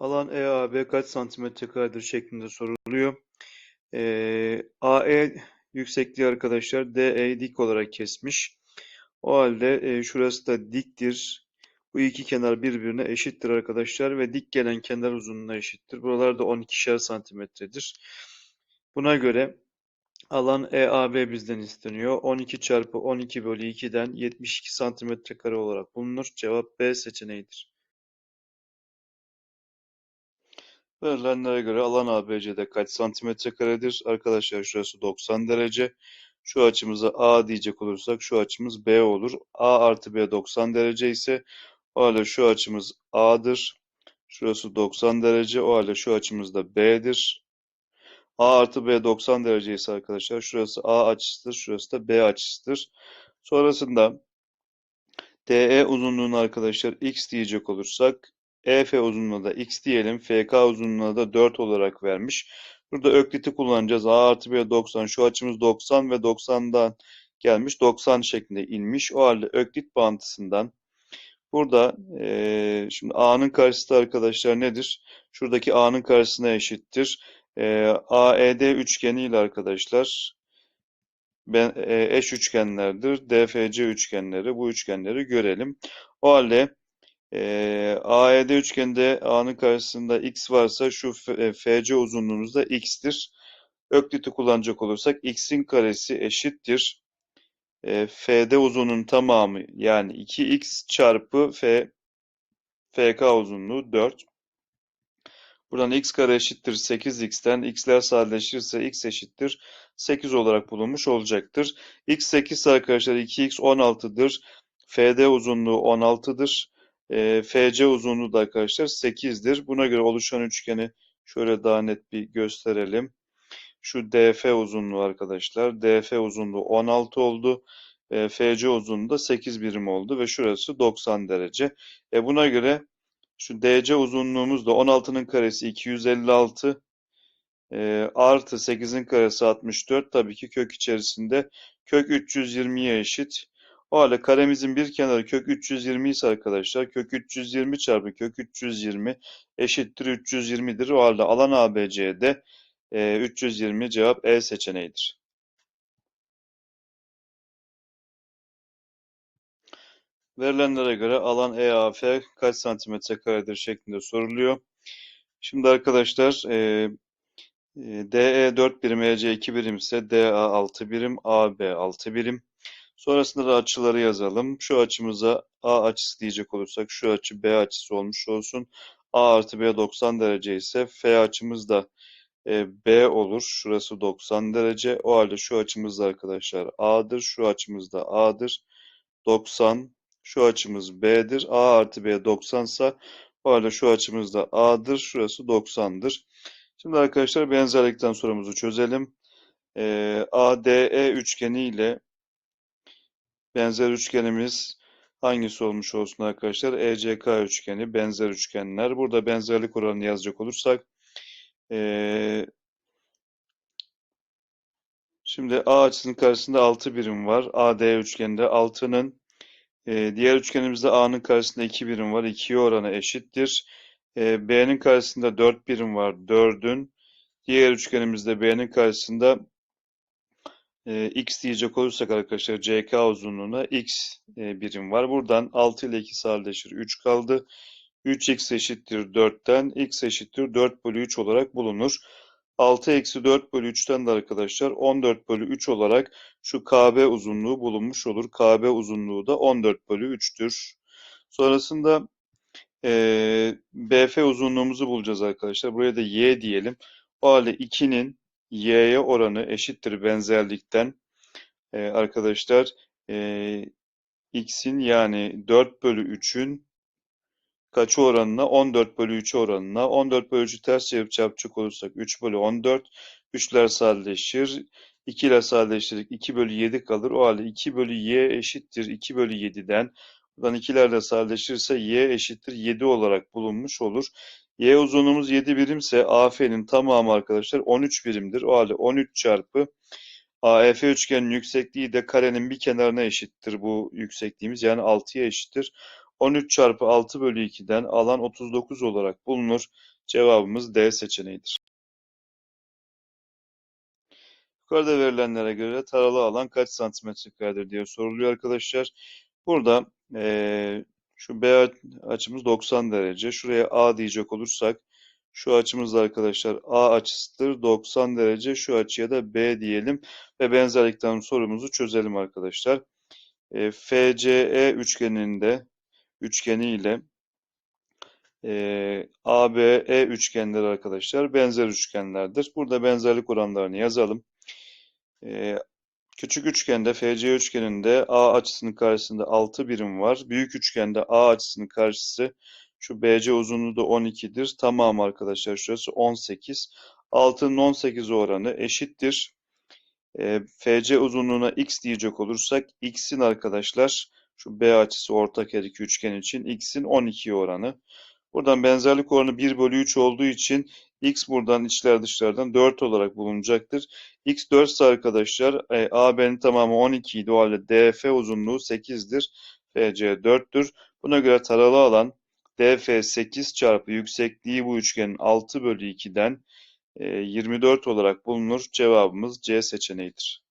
Alan EAB kaç santimetre karedir şeklinde soruluyor. Ee, AE yüksekliği arkadaşlar DE dik olarak kesmiş. O halde e, şurası da diktir. Bu iki kenar birbirine eşittir arkadaşlar ve dik gelen kenar uzunluğuna eşittir. Buralar da 12'şer santimetredir. Buna göre alan EAB bizden isteniyor. 12 çarpı 12 bölü 2'den 72 santimetre kare olarak bulunur. Cevap B seçeneğidir. Verilenlere göre alan ABC'de kaç santimetre karedir? Arkadaşlar şurası 90 derece. Şu açımıza A diyecek olursak şu açımız B olur. A artı B 90 derece ise o halde şu açımız A'dır. Şurası 90 derece. O halde şu açımız da B'dir. A artı B 90 derece ise arkadaşlar şurası A açısıdır. Şurası da B açısıdır. Sonrasında DE uzunluğunu arkadaşlar X diyecek olursak EF uzunluğuna da X diyelim. FK uzunluğuna da 4 olarak vermiş. Burada ökliti kullanacağız. A artı B 90. Şu açımız 90 ve 90'dan gelmiş. 90 şeklinde inmiş. O halde öklit bağıntısından burada eee, şimdi A'nın karşısı arkadaşlar nedir? Şuradaki A'nın karşısına eşittir. Eee AED üçgeni ile arkadaşlar ben, e, eş üçgenlerdir. DFC üçgenleri. Bu üçgenleri görelim. O halde e, AED üçgeninde A'nın karşısında X varsa şu e, FC uzunluğumuz da X'tir. Öklit'i kullanacak olursak X'in karesi eşittir. E, FD uzunluğunun tamamı yani 2X çarpı F, FK uzunluğu 4. Buradan x kare eşittir 8x'ten x'ler sadeleşirse x eşittir 8 olarak bulunmuş olacaktır. x 8 ise arkadaşlar 2x 16'dır. FD uzunluğu 16'dır. E, FC uzunluğu da arkadaşlar 8'dir. Buna göre oluşan üçgeni şöyle daha net bir gösterelim. Şu DF uzunluğu arkadaşlar. DF uzunluğu 16 oldu. E, FC uzunluğu da 8 birim oldu ve şurası 90 derece. E, buna göre şu DC uzunluğumuz da 16'nın karesi 256 e, artı 8'in karesi 64. Tabii ki kök içerisinde kök 320'ye eşit. O halde karemizin bir kenarı kök 320 ise arkadaşlar kök 320 çarpı kök 320 eşittir 320'dir. O halde alan ABC'de e, 320 cevap E seçeneğidir. Verilenlere göre alan EAF kaç santimetre karedir şeklinde soruluyor. Şimdi arkadaşlar e, e, DE 4 birim, EC 2 birim ise DA 6 birim, AB 6 birim. Sonrasında da açıları yazalım. Şu açımıza A açısı diyecek olursak şu açı B açısı olmuş olsun. A artı B 90 derece ise F açımız da e, B olur. Şurası 90 derece. O halde şu açımız da arkadaşlar A'dır. Şu açımız da A'dır. 90. Şu açımız B'dir. A artı B 90 ise o halde şu açımız da A'dır. Şurası 90'dır. Şimdi arkadaşlar benzerlikten sorumuzu çözelim. Ee, ADE üçgeni ile benzer üçgenimiz hangisi olmuş olsun arkadaşlar? ECK üçgeni, benzer üçgenler. Burada benzerlik oranını yazacak olursak ee, şimdi A açısının karşısında 6 birim var. AD üçgeninde 6'nın ee, diğer üçgenimizde A'nın karşısında 2 birim var. 2'ye oranı eşittir. Ee, B'nin karşısında 4 birim var. 4'ün. Diğer üçgenimizde B'nin karşısında e, X diyecek olursak arkadaşlar CK uzunluğuna X e, birim var. Buradan 6 ile 2 sadeleşir. 3 kaldı. 3x eşittir 4'ten x eşittir 4 bölü 3 olarak bulunur. 6 eksi 4 bölü 3'ten de arkadaşlar 14 bölü 3 olarak şu KB uzunluğu bulunmuş olur. KB uzunluğu da 14 bölü 3'tür. Sonrasında e, BF uzunluğumuzu bulacağız arkadaşlar. Buraya da Y diyelim. O halde 2'nin Y'ye oranı eşittir benzerlikten. E, arkadaşlar e, X'in yani 4 bölü 3'ün kaçı oranına? 14 bölü 3 oranına. 14 bölü 3'ü ters çevirip çarpacak olursak 3 bölü 14. 3'ler sadeleşir. 2 ile sadeleştirdik. 2 bölü 7 kalır. O halde 2 bölü y eşittir 2 bölü 7'den. 2'ler de sadeleşirse y eşittir 7 olarak bulunmuş olur. Y uzunluğumuz 7 birimse AF'nin tamamı arkadaşlar 13 birimdir. O halde 13 çarpı AEF üçgenin yüksekliği de karenin bir kenarına eşittir bu yüksekliğimiz. Yani 6'ya eşittir. 13 çarpı 6 bölü 2'den alan 39 olarak bulunur. Cevabımız D seçeneğidir. Yukarıda verilenlere göre taralı alan kaç santimetre karedir diye soruluyor arkadaşlar. Burada eee, şu B açımız 90 derece. Şuraya A diyecek olursak şu açımız da arkadaşlar A açısıdır. 90 derece. Şu açıya da B diyelim ve benzerlikten sorumuzu çözelim arkadaşlar. E, FCE üçgeninde üçgeni ile e, ABE üçgenleri arkadaşlar benzer üçgenlerdir. Burada benzerlik oranlarını yazalım. E, küçük üçgende FC üçgeninde A açısının karşısında 6 birim var. Büyük üçgende A açısının karşısı şu BC uzunluğu da 12'dir. Tamam arkadaşlar şurası 18. 6'nın 18 oranı eşittir. E, FC uzunluğuna x diyecek olursak x'in arkadaşlar şu B açısı ortak her iki üçgen için x'in 12 oranı. Buradan benzerlik oranı 1 bölü 3 olduğu için x buradan içler dışlardan 4 olarak bulunacaktır. x 4 ise arkadaşlar e, AB'nin tamamı 12 idi. O halde DF uzunluğu 8'dir. FC 4'tür. Buna göre taralı alan DF 8 çarpı yüksekliği bu üçgenin 6 bölü 2'den 24 olarak bulunur. Cevabımız C seçeneğidir.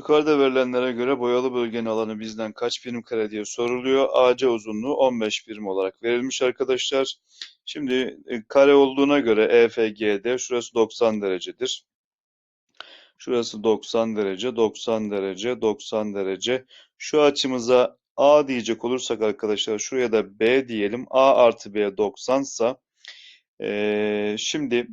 Yukarıda verilenlere göre boyalı bölgenin alanı bizden kaç birim kare diye soruluyor. AC uzunluğu 15 birim olarak verilmiş arkadaşlar. Şimdi e, kare olduğuna göre EFG'de şurası 90 derecedir. Şurası 90 derece, 90 derece, 90 derece. Şu açımıza A diyecek olursak arkadaşlar şuraya da B diyelim. A artı B 90 ise ee, şimdi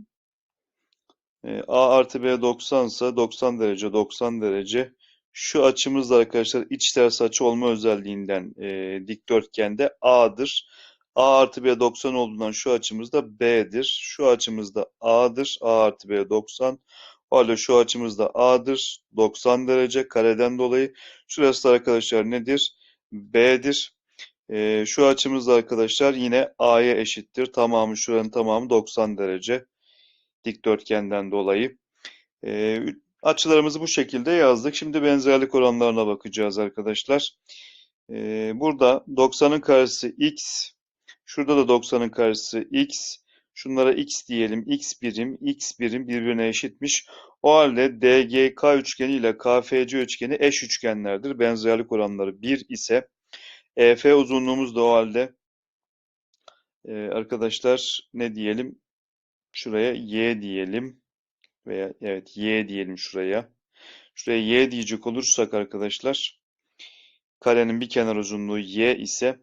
e, A artı B 90 ise 90 derece 90 derece şu açımız da arkadaşlar iç ters açı olma özelliğinden e, dikdörtgende A'dır. A artı B 90 olduğundan şu açımız da B'dir. Şu açımız da A'dır. A artı B 90. O halde şu açımız da A'dır. 90 derece kareden dolayı. Şurası da arkadaşlar nedir? B'dir. E, şu açımız da arkadaşlar yine A'ya eşittir. Tamamı şuranın tamamı 90 derece dikdörtgenden dolayı. E, açılarımızı bu şekilde yazdık. Şimdi benzerlik oranlarına bakacağız arkadaşlar. E, burada 90'ın karşısı x. Şurada da 90'ın karşısı x. Şunlara x diyelim. x birim, x birim birbirine eşitmiş. O halde DGK üçgeni ile KFC üçgeni eş üçgenlerdir. Benzerlik oranları 1 ise EF uzunluğumuz da o halde e, arkadaşlar ne diyelim? Şuraya Y diyelim. Veya evet Y diyelim şuraya. Şuraya Y diyecek olursak arkadaşlar karenin bir kenar uzunluğu Y ise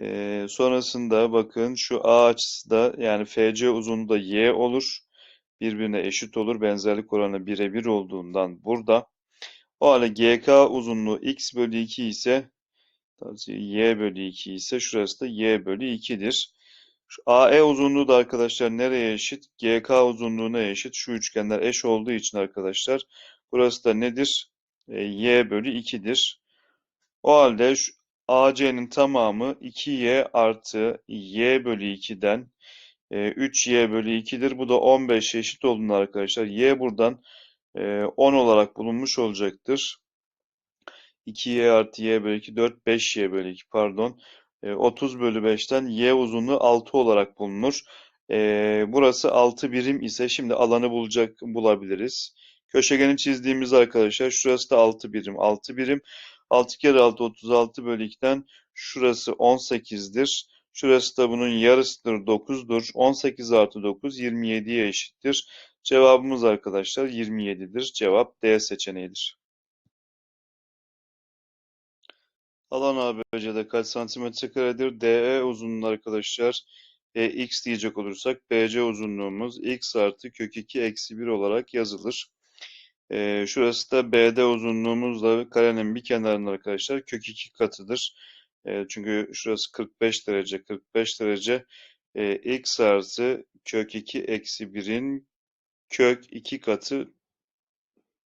e, sonrasında bakın şu A açısı da yani FC uzunluğu da Y olur. Birbirine eşit olur. Benzerlik oranı birebir olduğundan burada. O halde GK uzunluğu X bölü 2 ise y bölü 2 ise şurası da y bölü 2'dir. Şu AE uzunluğu da arkadaşlar nereye eşit? GK uzunluğuna eşit. Şu üçgenler eş olduğu için arkadaşlar burası da nedir? E, y bölü 2'dir. O halde şu AC'nin tamamı 2y artı y bölü 2'den e, 3y bölü 2'dir. Bu da 15 eşit olduğunda arkadaşlar y buradan e, 10 olarak bulunmuş olacaktır. 2y artı y bölü 2 4 5y bölü 2 pardon. E, 30 bölü 5'ten y uzunluğu 6 olarak bulunur. E, burası 6 birim ise şimdi alanı bulacak bulabiliriz. Köşegeni çizdiğimiz arkadaşlar şurası da 6 birim. 6 birim. 6 kere 6 36 bölü 2'den şurası 18'dir. Şurası da bunun yarısıdır 9'dur. 18 artı 9 27'ye eşittir. Cevabımız arkadaşlar 27'dir. Cevap D seçeneğidir. Alan ABC'de kaç santimetre karedir? DE uzunluğu arkadaşlar e, x diyecek olursak BC uzunluğumuz x artı kök 2 eksi 1 olarak yazılır. E, şurası da BD uzunluğumuzla karenin bir kenarında arkadaşlar kök 2 katıdır. E, çünkü şurası 45 derece 45 derece e, x artı kök 2 eksi 1'in kök 2 katı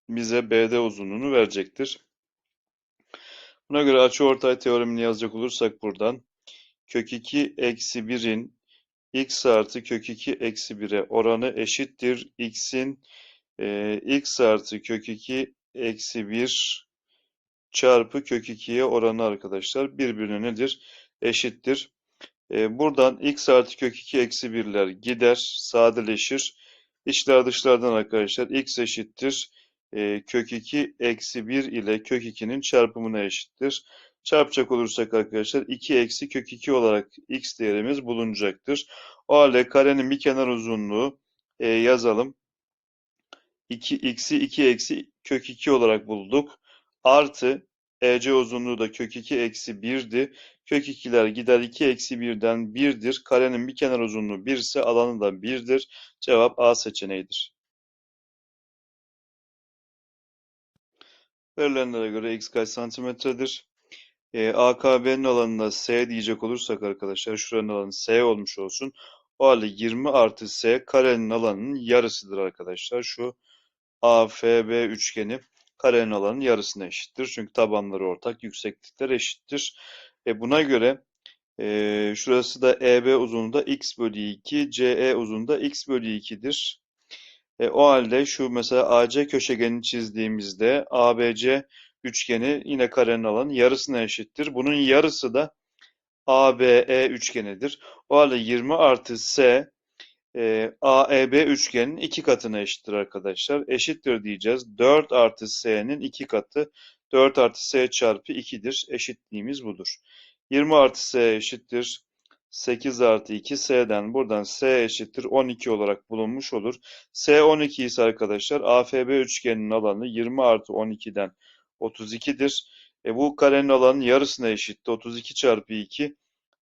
bize BD uzunluğunu verecektir. Buna göre açıortay teoremini yazacak olursak buradan kök 2 eksi 1'in x artı kök 2 eksi 1'e oranı eşittir. x'in e, x artı kök 2 eksi 1 çarpı kök 2'ye oranı arkadaşlar birbirine nedir? Eşittir. E, buradan x artı kök 2 eksi 1'ler gider, sadeleşir. İçler dışlardan arkadaşlar x eşittir. E, kök 2 eksi 1 ile kök 2'nin çarpımına eşittir. Çarpacak olursak arkadaşlar 2 eksi kök 2 olarak x değerimiz bulunacaktır. O halde karenin bir kenar uzunluğu e, yazalım. 2x'i 2 eksi kök 2 olarak bulduk. Artı EC uzunluğu da kök 2 eksi 1'di. Kök 2'ler gider 2 eksi 1'den 1'dir. Karenin bir kenar uzunluğu 1 ise alanı da 1'dir. Cevap A seçeneğidir. Verilenlere göre x kaç santimetredir? E, AKB'nin alanına S diyecek olursak arkadaşlar şuranın alanı S olmuş olsun. O halde 20 artı S karenin alanının yarısıdır arkadaşlar. Şu AFB üçgeni karenin alanının yarısına eşittir. Çünkü tabanları ortak, yükseklikler eşittir. E buna göre e, şurası da EB uzunluğu da x bölü 2, CE uzunluğu da x bölü 2'dir. E, o halde şu mesela AC köşegenini çizdiğimizde ABC üçgeni yine karenin alanı yarısına eşittir. Bunun yarısı da ABE üçgenidir. O halde 20 artı S e, AEB üçgeninin iki katına eşittir arkadaşlar. Eşittir diyeceğiz. 4 artı S'nin iki katı 4 artı S çarpı 2'dir. Eşitliğimiz budur. 20 artı S eşittir. 8 artı 2 S'den buradan S eşittir 12 olarak bulunmuş olur. S 12 ise arkadaşlar AFB üçgeninin alanı 20 artı 12'den 32'dir. E bu karenin alanının yarısına eşitti. 32 çarpı 2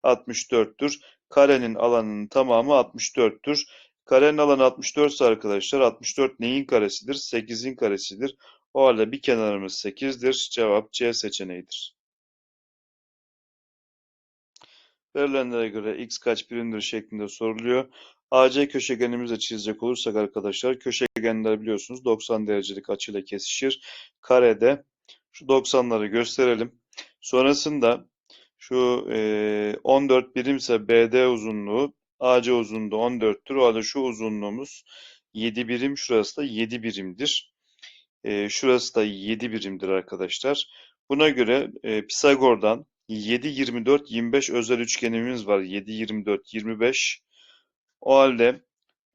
64'tür. Karenin alanının tamamı 64'tür. Karenin alanı 64 ise arkadaşlar 64 neyin karesidir? 8'in karesidir. O halde bir kenarımız 8'dir. Cevap C seçeneğidir. Verilenlere göre x kaç birimdir şeklinde soruluyor. AC köşegenimizi çizecek olursak arkadaşlar köşegenler biliyorsunuz 90 derecelik açıyla kesişir. Karede şu 90'ları gösterelim. Sonrasında şu e, 14 birimse BD uzunluğu AC uzunluğu 14'tür. O halde şu uzunluğumuz 7 birim. Şurası da 7 birimdir. E, şurası da 7 birimdir arkadaşlar. Buna göre e, Pisagor'dan 7, 24, 25 özel üçgenimiz var. 7, 24, 25. O halde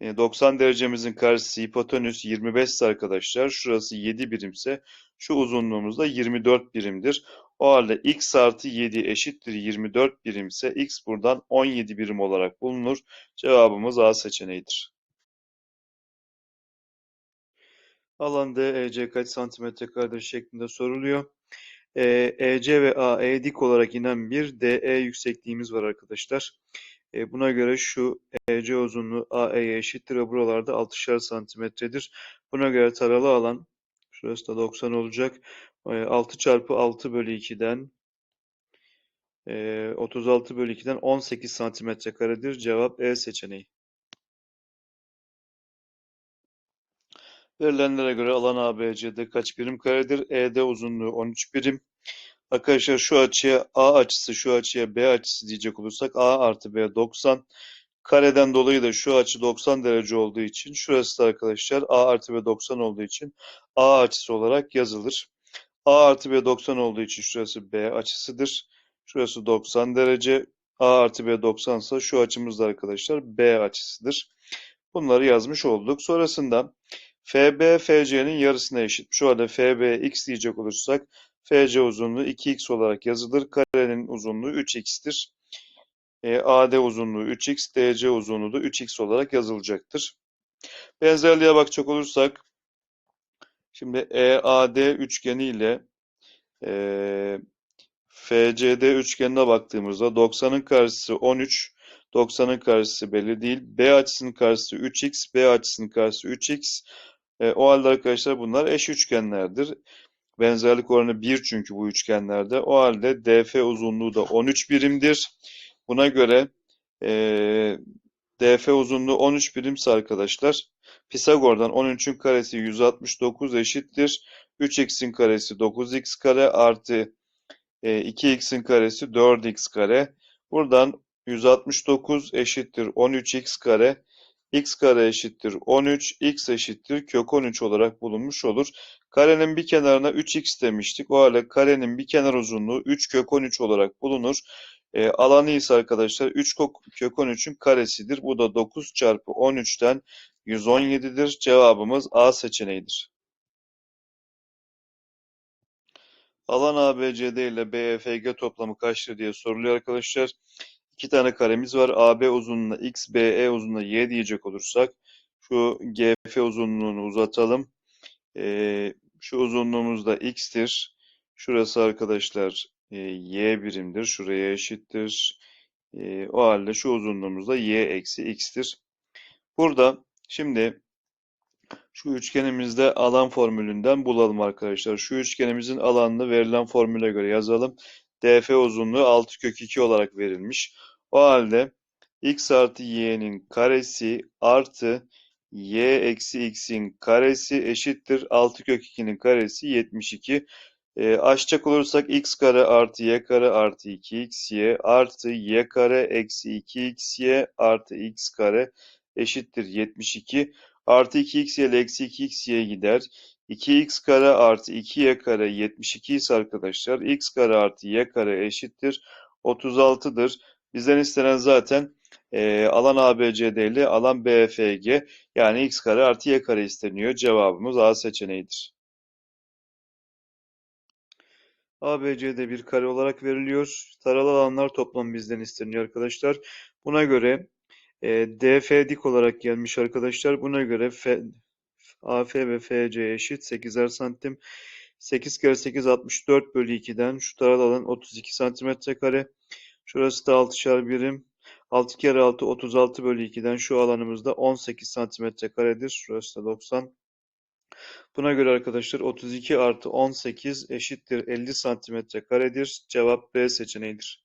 90 derecemizin karşısı hipotenüs 25 ise arkadaşlar şurası 7 birimse şu uzunluğumuz da 24 birimdir. O halde x artı 7 eşittir 24 birimse x buradan 17 birim olarak bulunur. Cevabımız A seçeneğidir. Alan DEC kaç santimetre karedir şeklinde soruluyor. E, EC ve AE dik olarak inen bir DE yüksekliğimiz var arkadaşlar. E, buna göre şu EC uzunluğu AE'ye eşittir ve buralarda 6'şer santimetredir. Buna göre taralı alan şurası da 90 olacak. E, 6 çarpı 6 bölü 2'den e, 36 bölü 2'den 18 santimetre karedir. Cevap E seçeneği. Verilenlere göre alan ABC'de kaç birim karedir? ED uzunluğu 13 birim. Arkadaşlar şu açıya A açısı, şu açıya B açısı diyecek olursak A artı B 90. Kareden dolayı da şu açı 90 derece olduğu için şurası da arkadaşlar A artı B 90 olduğu için A açısı olarak yazılır. A artı B 90 olduğu için şurası B açısıdır. Şurası 90 derece. A artı B 90 ise şu açımız da arkadaşlar B açısıdır. Bunları yazmış olduk. Sonrasında FB FC'nin yarısına eşit. Şu halde FB x diyecek olursak FC uzunluğu 2x olarak yazılır. Karenin uzunluğu 3x'tir. E, AD uzunluğu 3x, DC uzunluğu da 3x olarak yazılacaktır. Benzerliğe bakacak olursak şimdi EAD üçgeni ile e, FCD üçgenine baktığımızda 90'ın karşısı 13, 90'ın karşısı belli değil. B açısının karşısı 3x, B açısının karşısı 3x. E, o halde arkadaşlar bunlar eş üçgenlerdir. Benzerlik oranı 1 çünkü bu üçgenlerde. O halde DF uzunluğu da 13 birimdir. Buna göre e, DF uzunluğu 13 birimse arkadaşlar Pisagor'dan 13'ün karesi 169 eşittir. 3x'in karesi 9x kare artı e, 2x'in karesi 4x kare. Buradan 169 eşittir 13x kare x kare eşittir 13, x eşittir kök 13 olarak bulunmuş olur. Karenin bir kenarına 3x demiştik. O halde karenin bir kenar uzunluğu 3 kök 13 olarak bulunur. E, alanı ise arkadaşlar 3 kök 13'ün karesidir. Bu da 9 çarpı 13'ten 117'dir. Cevabımız A seçeneğidir. Alan ABCD ile BEFG toplamı kaçtır diye soruluyor arkadaşlar. İki tane karemiz var. AB uzunluğuna x, BE uzunluğuna y diyecek olursak şu GF uzunluğunu uzatalım. Ee, şu uzunluğumuz da x'tir. Şurası arkadaşlar e, y birimdir. Şuraya eşittir. E, o halde şu uzunluğumuz da y eksi x'tir. Burada şimdi şu üçgenimizde alan formülünden bulalım arkadaşlar. Şu üçgenimizin alanını verilen formüle göre yazalım. DF uzunluğu 6 kök 2 olarak verilmiş. O halde x artı y'nin karesi artı y eksi x'in karesi eşittir 6 kök 2'nin karesi 72. E, açacak olursak x kare artı y kare artı 2xy artı y kare eksi 2xy artı x kare eşittir 72. Artı 2xy ile eksi 2xy gider. 2x kare artı 2y kare 72 ise arkadaşlar x kare artı y kare eşittir 36'dır. Bizden istenen zaten e, alan ABCD ile alan BFG yani x kare artı y kare isteniyor. Cevabımız A seçeneğidir. ABCD bir kare olarak veriliyor. Taralı alanlar toplamı bizden isteniyor arkadaşlar. Buna göre e, DF dik olarak gelmiş arkadaşlar. Buna göre F, AF ve FC eşit 8'er santim. 8 kere 8 64 bölü 2'den şu taralı alan 32 santimetre kare. Şurası da 6'şer birim. 6 kere 6 36 bölü 2'den şu alanımızda 18 santimetre karedir. Şurası da 90. Buna göre arkadaşlar 32 artı 18 eşittir 50 santimetre karedir. Cevap B seçeneğidir.